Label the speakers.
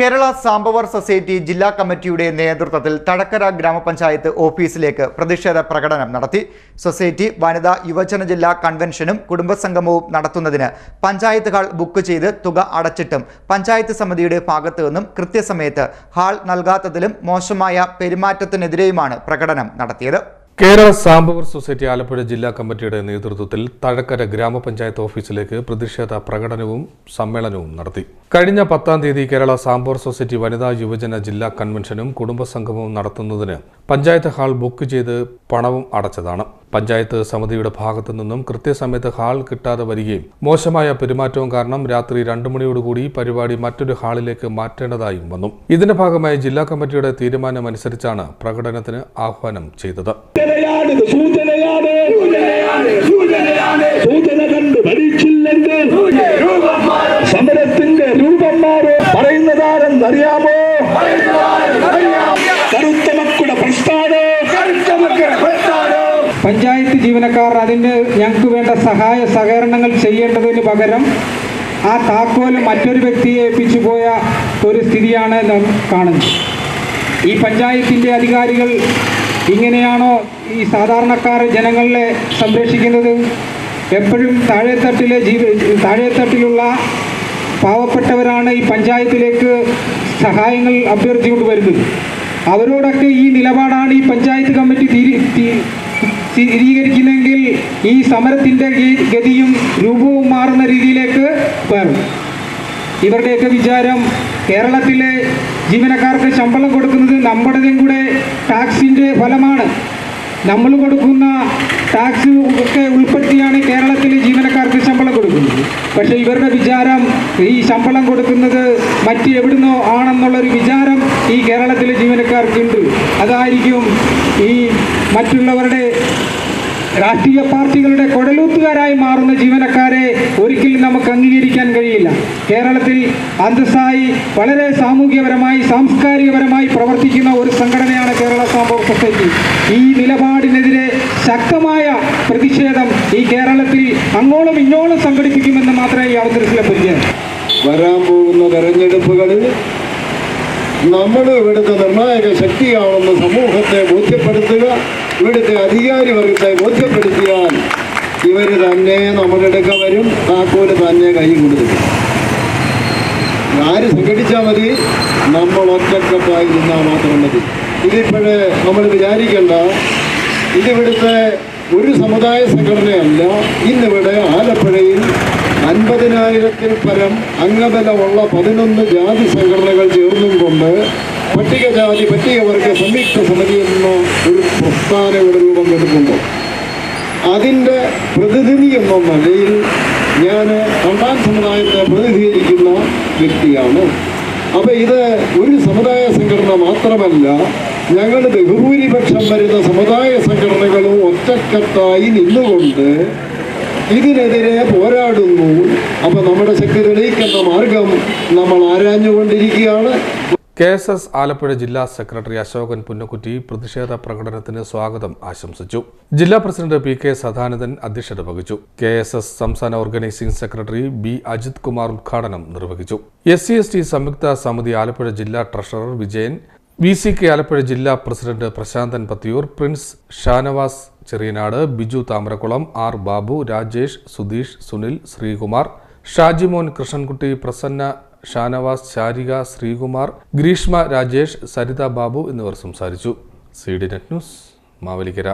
Speaker 1: Kerala Sambavar society ജില്ലാ കമ്മിറ്റിയുടെ നേതൃത്വത്തിൽ തടക്കര ഗ്രാമപഞ്ചായത്ത് ഓഫീസിലേക്ക് പ്രതിഷേധ പ്രകടനം നടത്തി. സൊസൈറ്റി വനിതാ യുവജന ജില്ലാ കൺവെൻഷനും കുടുംബസംഗമവും നടത്തുന്നതിന് പഞ്ചായത്ത് ബുക്ക് ചെയ്ത് തുക അടച്ചിട്ടും പഞ്ചായത്ത് സമിതിയുടെ ഭാഗത്തു നിന്നും കൃത്യസമയത്ത് ഹാൾ നൽകാത്തതിലും മോശമായ പെരുമാറ്റത്തിനെതിരെയുമാണ് പ്രകടനം നടത്തിയത്.
Speaker 2: കേരള സാംബവർ സൊസൈറ്റി ആലപ്പുഴ ജില്ലാ കമ്മിറ്റിയുടെ നേതൃത്വത്തിൽ തഴക്കര ഗ്രാമപഞ്ചായത്ത് ഓഫീസിലേക്ക് പ്രതിഷേധ പ്രകടനവും സമ്മേളനവും നടത്തി. കഴിഞ്ഞ പത്താം തീയതി കേരള സാംബവർ സൊസൈറ്റി വനിതാ യുവജന ജില്ലാ കൺവെൻഷനും കുടുംബസംഗമവും നടത്തുന്നതിന് പഞ്ചായത്ത് ഹാൾ ബുക്ക് ചെയ്ത് പണവും അടച്ചതാണ്. പഞ്ചായത്ത് സമിതിയുടെ ഭാഗത്തു നിന്നും കൃത്യസമയത്ത് ഹാൾ കിട്ടാതെ വരികയും മോശമായ പെരുമാറ്റവും കാരണം രാത്രി രണ്ടു മണിയോടുകൂടി പരിപാടി മറ്റൊരു ഹാളിലേക്ക് മാറ്റേണ്ടതായും വന്നു. ഇതിന്റെ ഭാഗമായി ജില്ലാ കമ്മിറ്റിയുടെ തീരുമാനമനുസരിച്ചാണ് പ്രകടനത്തിന് ആഹ്വാനം ചെയ്തത്.
Speaker 3: ജീവനക്കാർ അതിന് ഞങ്ങൾക്ക് വേണ്ട സഹായ സഹകരണങ്ങൾ ചെയ്യേണ്ടതിന് പകരം ആ താക്കോൽ മറ്റൊരു വ്യക്തിയെ ഏൽപ്പിച്ചു പോയ ഒരു സ്ഥിതിയാണ് നാം കാണുന്നത്. ഈ പഞ്ചായത്തിന്റെ അധികാരികൾ ഇങ്ങനെയാണോ ഈ സാധാരണക്കാർ ജനങ്ങളെ സംരക്ഷിക്കുന്നത്? എപ്പോഴും താഴെത്തട്ടിലെ ജീവ താഴെത്തട്ടിലുള്ള പാവപ്പെട്ടവരാണ് ഈ പഞ്ചായത്തിലേക്ക് സഹായങ്ങൾ അഭ്യർത്ഥിച്ചുകൊണ്ട് വരുന്നത്. അവരോടൊക്കെ ഈ നിലപാടാണ് ഈ പഞ്ചായത്ത് കമ്മിറ്റി തീരി സ്ഥിരീകരിക്കുന്നെങ്കിൽ ഈ സമരത്തിന്റെ ഗതിയും രൂപവും മാറുന്ന രീതിയിലേക്ക് വരും ഇവരുടെയൊക്കെ വിചാരം കേരളത്തിലെ ജീവനക്കാർക്ക് ശമ്പളം കൊടുക്കുന്നത് നമ്മുടേതും കൂടെ ടാക്സിന്റെ ഫലമാണ്. നമ്മൾ കൊടുക്കുന്ന ടാക്സ് ഒക്കെ ഉൾപ്പെടുത്തിയാണ് കേരളത്തിലെ ജീവനക്കാർക്ക് ശമ്പളം കൊടുക്കുന്നത്. പക്ഷെ ഇവരുടെ വിചാരം ഈ ശമ്പളം കൊടുക്കുന്നത് മറ്റ് എവിടുന്നോ ആണെന്നുള്ളൊരു വിചാരം ഈ കേരളത്തിലെ ജീവനക്കാർക്കുണ്ട്. അതായിരിക്കും ഈ മറ്റുള്ളവരുടെ രാഷ്ട്രീയ പാർട്ടികളുടെ കൊടലൂത്തുകാരായി മാറുന്ന ജീവനക്കാരെ ഒരിക്കലും നമുക്ക് അംഗീകരിക്കാൻ കഴിയില്ല. കേരളത്തിൽ അന്തസ്സായി വളരെ സാമൂഹ്യപരമായി സാംസ്കാരികപരമായി പ്രവർത്തിക്കുന്ന ഒരു സംഘടനയാണ് കേരള സംഭവ സൊസൈറ്റി. ഈ നിലപാടിനെതിരെ ശക്തമായ പ്രതിഷേധം ഈ കേരളത്തിൽ അങ്ങോളം ഇങ്ങോളം സംഘടിപ്പിക്കുമെന്ന് മാത്രമേ ഈ അവസരത്തിൽ പരിചയം
Speaker 4: വരാൻ പോകുന്ന തെരഞ്ഞെടുപ്പുകളിൽ നമ്മൾ ഇവിടുത്തെ നിർണായക ശക്തിയാണെന്ന് സമൂഹത്തെ ബോധ്യപ്പെടുത്തുക ഇവിടുത്തെ അധികാരി വർഗത്തെ ബോധ്യപ്പെടുത്തിയാൽ ഇവർ തന്നെ നമ്മുടെ അടുക്ക വരും താക്കോൽ തന്നെ കൈ കൊടുക്കും. ആര് സംഘടിച്ചാൽ മതി? നമ്മൾ ഒറ്റക്കെട്ടായി നിന്നാൽ മാത്രം മതി. ഇതിപ്പോഴേ നമ്മൾ വിചാരിക്കേണ്ട ഇതിവിടുത്തെ ഒരു സമുദായ സംഘടനയല്ല. ഇന്നിവിടെ ആലപ്പുഴയിൽ അൻപതിനായിരത്തിൽ പരം അംഗബലമുള്ള പതിനൊന്ന് ജാതി സംഘടനകൾ ചേർന്നും കൊണ്ട് പട്ടികജാതി പട്ടികവർഗ സംയുക്ത സമിതി എന്ന ഒരു പ്രസ്ഥാനയുടെ രൂപം കൊടുക്കുന്നുണ്ട് അതിന്റെ പ്രതിനിധി എന്ന നിലയിൽ ഞാൻ കണ്ടാൻ സമുദായത്തെ പ്രതിനിധീകരിക്കുന്ന വ്യക്തിയാണ്. അപ്പോൾ ഇത് ഒരു സമുദായ സംഘടന മാത്രമല്ല ഞങ്ങൾ ബഹുഭൂരിപക്ഷം വരുന്ന സമുദായ സംഘടനകളും ഒറ്റക്കെട്ടായി നിന്നുകൊണ്ട് ഇതിനെതിരെ പോരാടുന്നു. അപ്പോൾ നമ്മുടെ ശക്തി തെളിയിക്കുന്ന മാർഗം നമ്മൾ ആരാഞ്ഞുകൊണ്ടിരിക്കുകയാണ്.
Speaker 2: കെ എസ് എസ് ആലപ്പുഴ ജില്ലാ സെക്രട്ടറി അശോകൻ പുന്നക്കുറ്റി പ്രതിഷേധ പ്രകടനത്തിന് സ്വാഗതം ആശംസിച്ചു. ജില്ലാ പ്രസിഡന്റ് പി കെ സദാനന്ദൻ അധ്യക്ഷത വഹിച്ചു. കെ എസ് എസ് സംസ്ഥാന organising secretary B Ajith Kumar ഉദ്ഘാടനം നിർവഹിച്ചു. എസ് സി എസ് ടി സംയുക്ത സമിതി ആലപ്പുഴ ജില്ലാ treasurer Vijayan V C K Alappuzha ജില്ലാ പ്രസിഡന്റ് പ്രശാന്തൻ പത്തിയൂർ പ്രിൻസ് ഷാനവാസ് ചെറിയനാട് ബിജു താമരക്കുളം ആർ ബാബു രാജേഷ് സുധീഷ് സുനിൽ ശ്രീകുമാർ ഷാജിമോൻ കൃഷ്ണൻകുട്ടി പ്രസന്ന ഷാനവാസ് ചാരിക ശ്രീകുമാർ ഗ്രീഷ്മ രാജേഷ് സരിത ബാബു എന്നിവർ സംസാരിച്ചു. C D net news Mavelikkara.